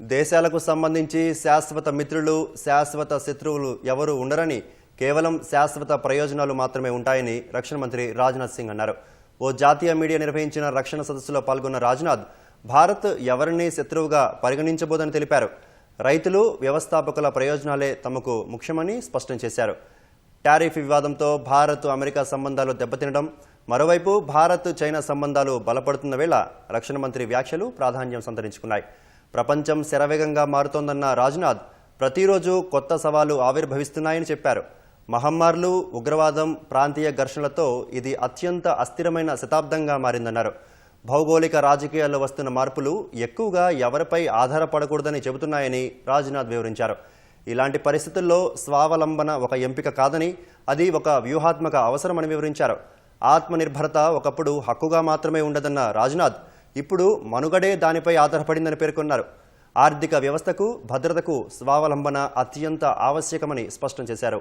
దేశాలకు సంబంధించి శాశ్వత మిత్రులు శాశ్వత శత్రువులు ఎవరు ఉండరని కేవలం శాశ్వత ప్రయోజనాలు మాత్రమే ఉంటాయని రక్షణ మంత్రి రాజ్నాథ్ సింగ్ అన్నారు. ఓ జాతీయ మీడియా నిర్వహించిన రక్షణ సదస్సులో పాల్గొన్న రాజ్నాథ్ భారత్ ఎవరిని శత్రువుగా పరిగణించబోదని తెలిపారు. రైతులు వ్యవస్థాపకుల ప్రయోజనాలే తమకు ముఖ్యమని స్పష్టం చేశారు. టారిఫ్ వివాదంతో భారత్ అమెరికా సంబంధాలు దెబ్బతినడం మరోవైపు భారత్ చైనా సంబంధాలు బలపడుతున్న వేళ రక్షణ మంత్రి వ్యాఖ్యలు ప్రాధాన్యం సంతరించుకున్నాయి. ప్రపంచం శరవేగంగా మారుతోందన్న రాజ్నాథ్ ప్రతిరోజు కొత్త సవాలు ఆవిర్భవిస్తున్నాయని చెప్పారు. మహమ్మార్లు ఉగ్రవాదం ప్రాంతీయ ఘర్షణలతో ఇది అత్యంత అస్థిరమైన శతాబ్దంగా మారిందన్నారు. భౌగోళిక రాజకీయాల్లో వస్తున్న మార్పులు ఎక్కువగా ఎవరిపై ఆధారపడకూడదని చెబుతున్నాయని రాజ్నాథ్ వివరించారు. ఇలాంటి పరిస్థితుల్లో స్వావలంబన ఒక ఎంపిక కాదని అది ఒక వ్యూహాత్మక అవసరమని వివరించారు. ఆత్మనిర్భరత ఒకప్పుడు హక్కుగా మాత్రమే ఉండదన్న రాజ్నాథ్ ఇప్పుడు మనుగడే దానిపై ఆధారపడిందని పేర్కొన్నారు. ఆర్థిక వ్యవస్థకు భద్రతకు స్వావలంబన అత్యంత ఆవశ్యకమని స్పష్టం చేశారు.